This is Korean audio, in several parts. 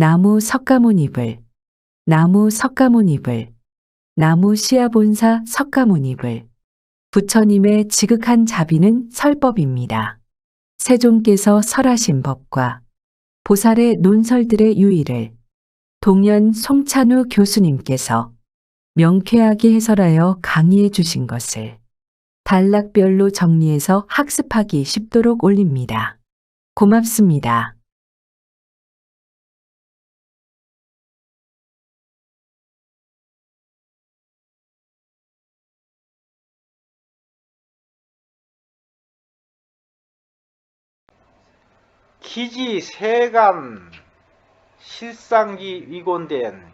나무 석가모니불, 나무 석가모니불, 나무 시아본사 석가모니불. 부처님의 지극한 자비는 설법입니다. 세종께서 설하신 법과 보살의 논설들의 유의를 동년 송찬우 교수님께서 명쾌하게 해설하여 강의해 주신 것을 단락별로 정리해서 학습하기 쉽도록 올립니다. 고맙습니다. 기지 세간 실상기 위곤된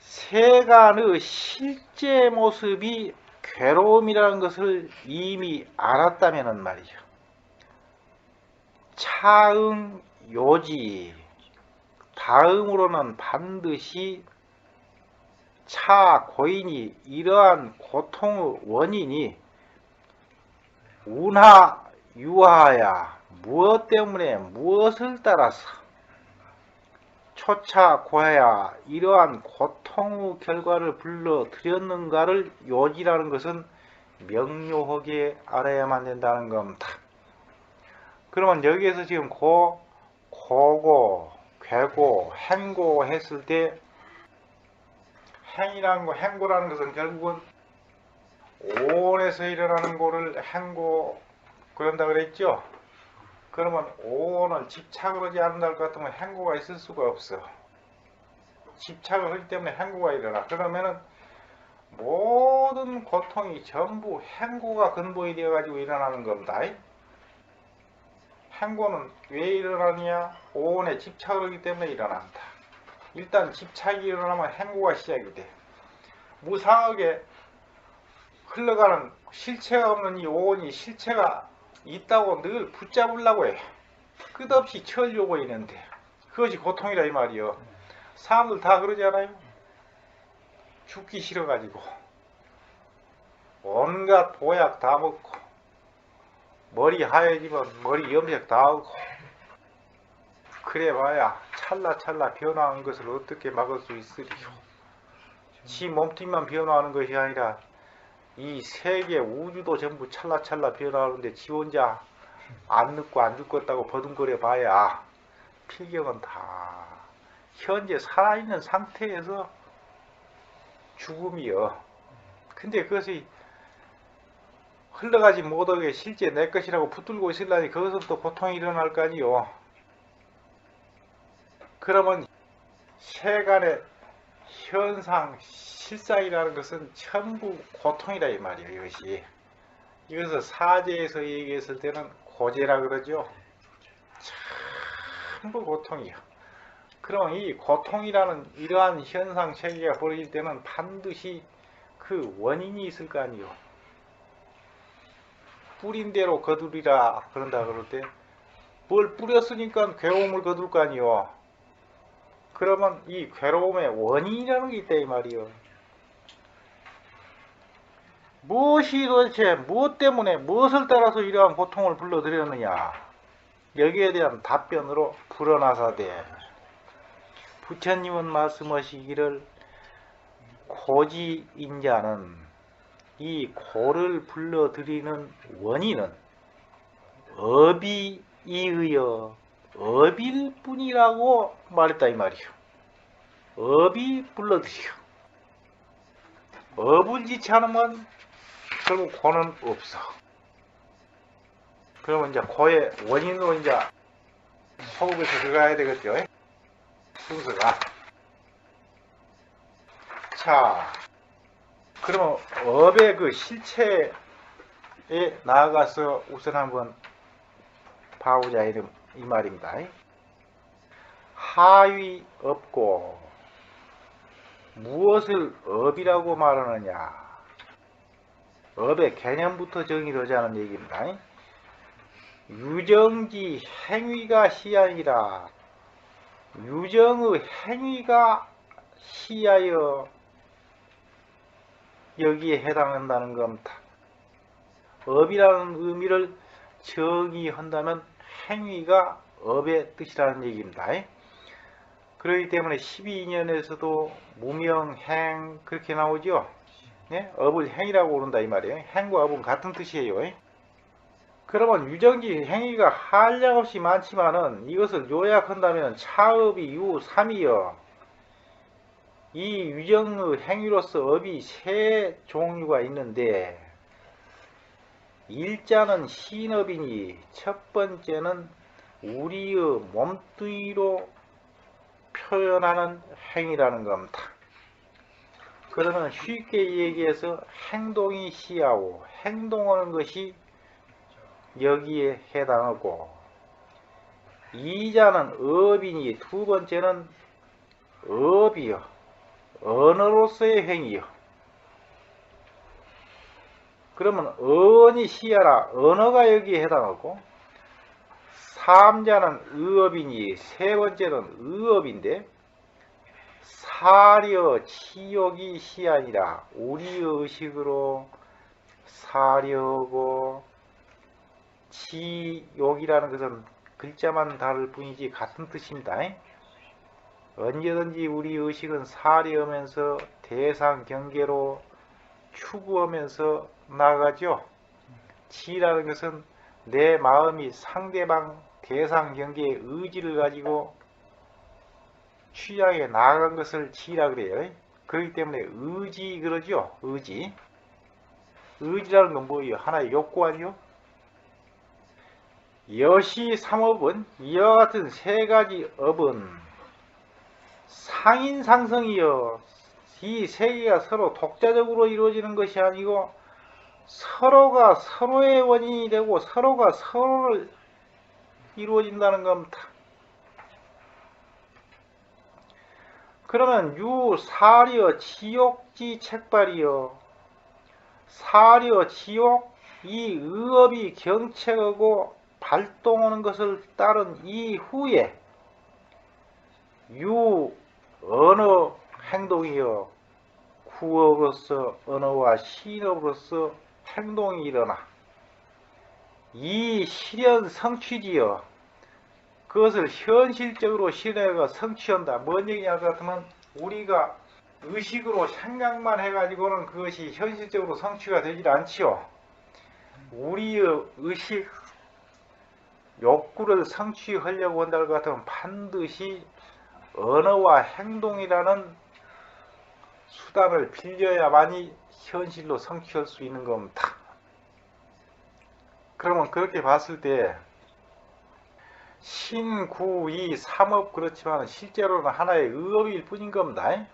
세간의 실제 모습이 괴로움이라는 것을 이미 알았다면 말이죠. 차응 요지 다음으로는 반드시 차 고인이 이러한 고통의 원인이 운하 유하야 무엇 때문에 무엇을 따라서 초차 고하야 이러한 고통의 결과를 불러들였는가를 요지라는 것은 명료하게 알아야만 된다는 겁니다. 그러면 여기에서 지금 고, 고고, 괴고, 행고 했을 때 행이라는 거, 행고라는 것은 결국은 오온에서 일어나는 고를 행고 그런다 그랬죠? 그러면 오온은 집착을 하지 않는다 것 같으면 행고가 있을 수가 없어. 집착을 하기 때문에 행고가 일어나. 그러면은 모든 고통이 전부 행고가 근본이 되어가지고 일어나는 겁니다. 행고는 왜 일어나느냐? 오온에 집착을 하기 때문에 일어난다. 일단 집착이 일어나면 행고가 시작이 돼. 무상하게 흘러가는 실체가 없는 이 오온이 실체가 있다고 늘 붙잡으려고 해. 끝없이 쳐려고 있는데 그것이 고통이라 이 말이요. 사람들 다 그러지 않아요? 죽기 싫어가지고 온갖 보약 다 먹고 머리 하얘지면 머리 염색 다 하고 그래봐야 찰나찰나 변화하는 것을 어떻게 막을 수 있으리요. 지 몸뚱이만 변화하는 것이 아니라 이 세계 우주도 전부 찰나찰나 변화하는데 지 혼자 안 늙고 안 죽겠다고 버둥거려 봐야 필경은 다 현재 살아있는 상태에서 죽음이요. 근데 그것이 흘러가지 못하게 실제 내 것이라고 붙들고 있으려니 거기서 또 고통이 일어날 거 아니요. 그러면 세간의 현상, 실상이라는 것은 전부 고통이다 이 말이에요. 이것이 이것을 사제에서 얘기했을 때는 고제라 그러죠. 전부 고통이요. 그럼 이 고통이라는 이러한 현상 체계가 벌어질 때는 반드시 그 원인이 있을 거 아니요. 뿌린 대로 거두리라 그런다 그럴 때 뭘 뿌렸으니까 괴로움을 거둘 거 아니요. 그러면 이 괴로움의 원인이라는 게 있다 이 말이요. 무엇이 도대체 무엇 때문에 무엇을 따라서 이러한 고통을 불러들였느냐 여기에 대한 답변으로 불어나사대 부처님은 말씀하시기를 고지인자는 이 고를 불러들이는 원인은 업이 이의여 업일 뿐이라고 말했다 이 말이요. 업이 불러들여. 업을 않으면 결국 고는 없어. 그러면 이제 고의 원인으로 이제 소급에서 들어가야 되겠죠. 순서가. 자, 그러면 업의 그 실체에 나아가서 우선 한번 봐보자 이름 이 말입니다. 하위 없고 무엇을 업이라고 말하느냐? 업의 개념부터 정의되자는 얘기입니다. 유정지 행위가 시야이라 유정의 행위가 시야여 여기에 해당한다는 겁니다. 업이라는 의미를 정의한다면 행위가 업의 뜻이라는 얘기입니다. 그렇기 때문에 12인연에서도 무명, 행 그렇게 나오죠. 네? 업을 행이라고 부른다 이 말이에요. 행과 업은 같은 뜻이에요. 그러면 유정지 행위가 한량 없이 많지만은 이것을 요약한다면 차업이 유 3이요. 이 유정의 행위로서 업이 세 종류가 있는데 일자는 신업이니 첫 번째는 우리의 몸뚱이로 표현하는 행위라는 겁니다. 그러면 쉽게 얘기해서 행동이 시하고 행동하는 것이 여기에 해당하고 이자는 업이니 두 번째는 업이요 언어로서의 행위요 그러면 언이 시하라 언어가 여기에 해당하고 삼자는 의업이니 세 번째는 의업인데 사려 치욕이 시아니라 우리의 의식으로 사려고 치욕이라는 것은 글자만 다를 뿐이지 같은 뜻입니다. 언제든지 우리 의식은 사려하면서 대상 경계로 추구하면서 나가죠. 치라는 것은 내 마음이 상대방 대상 경계의 의지를 가지고 취향에 나아간 것을 치라 그래요. 그렇기 때문에 의지 그러죠. 의지. 의지라는 건 뭐예요? 하나의 욕구 아니요? 여시 삼업은 이와 같은 세 가지 업은 상인 상성이요. 이세 개가 서로 독자적으로 이루어지는 것이 아니고 서로가 서로의 원인이 되고 서로가 서로를 이루어진다는 겁니다. 그러면 유 사려 지옥지 책발이요. 사려 지옥 이 의업이 경책하고 발동하는 것을 따른 이후에 유 언어 행동이요 구업으로서 언어와 신업으로서 행동이 일어나. 이 실현 성취지요 그것을 현실적으로 실현해가 성취한다. 뭔 얘기냐 같으면 우리가 의식으로 생각만 해가지고는 그것이 현실적으로 성취가 되질 않지요. 우리의 의식 욕구를 성취하려고 한다 같으면 반드시 언어와 행동이라는 수단을 빌려야만이 현실로 성취할 수 있는 겁니다. 그러면 그렇게 봤을 때 신구이 삼업 그렇지만 실제로는 하나의 의업일 뿐인 겁니다.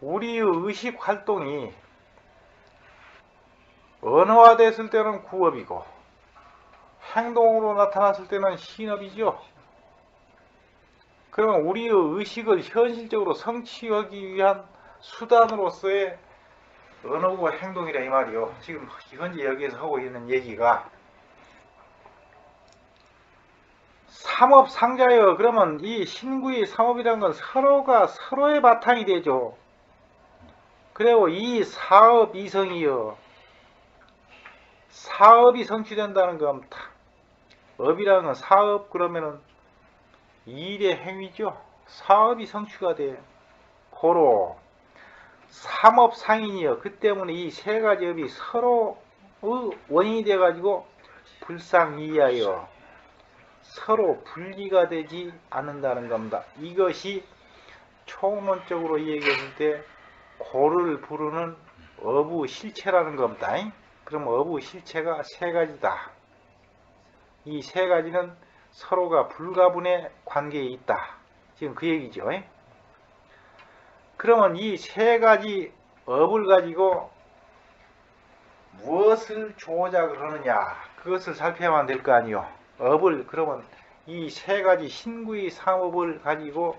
우리의 의식 활동이 언어화됐을 때는 구업이고 행동으로 나타났을 때는 신업이죠. 그러면 우리의 의식을 현실적으로 성취하기 위한 수단으로서의 언어와 행동이라 이 말이요. 지금 현재 여기에서 하고 있는 얘기가 삼업 상자요. 그러면 이 신구의 삼업이라는 건 서로가 서로의 바탕이 되죠. 그리고 이 사업 이성이요. 사업이 성취된다는 겁니다. 업이라는 건 사업 그러면은 일의 행위죠. 사업이 성취가 돼. 고로 삼업상인이요. 그 때문에 이 세 가지 업이 서로의 원인이 돼가지고 불상이하여 서로 분리가 되지 않는다는 겁니다. 이것이 총론적으로 얘기했을 때 고를 부르는 어부 실체라는 겁니다. 그럼 어부 실체가 세 가지다. 이 세 가지는 서로가 불가분의 관계에 있다. 지금 그 얘기죠. 그러면 이 세 가지 업을 가지고 무엇을 조작을 하느냐 그것을 살펴야만 될 거 아니요. 업을 그러면 이 세 가지 신구의 상업을 가지고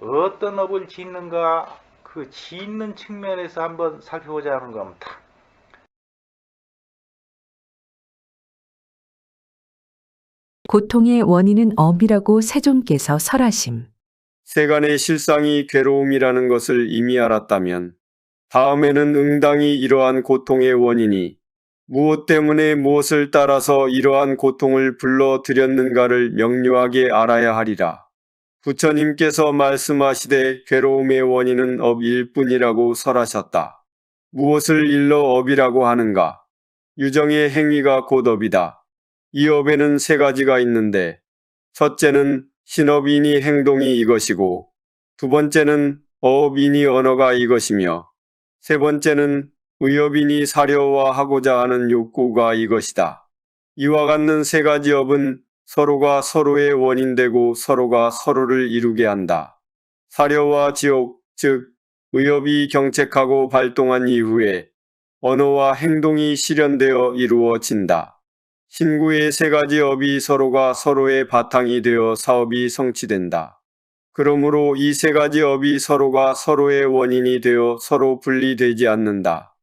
어떤 업을 짓는가 그 짓는 측면에서 한번 살펴보자 하는 겁니다. 고통의 원인은 업이라고 세존께서 설하심. 세간의 실상이 괴로움이라는 것을 이미 알았다면 다음에는 응당히 이러한 고통의 원인이 무엇 때문에 무엇을 따라서 이러한 고통을 불러들였는가를 명료하게 알아야 하리라. 부처님께서 말씀하시되 괴로움의 원인은 업일 뿐이라고 설하셨다. 무엇을 일러 업이라고 하는가? 유정의 행위가 곧 업이다. 이 업에는 세 가지가 있는데, 첫째는 신업이니 행동이 이것이고, 두 번째는 어업이니 언어가 이것이며, 세 번째는 의업이니 사려와 하고자 하는 욕구가 이것이다. 이와 같는 세 가지 업은 서로가 서로의 원인되고 서로가 서로를 이루게 한다. 사려와 지옥, 즉 의업이 경책하고 발동한 이후에 언어와 행동이 실현되어 이루어진다. 신구의 세 가지 업이 서로가 서로의 바탕이 되어 사업이 성취된다. 그러므로 이 세 가지 업이 서로가 서로의 원인이 되어 서로 분리되지 않는다.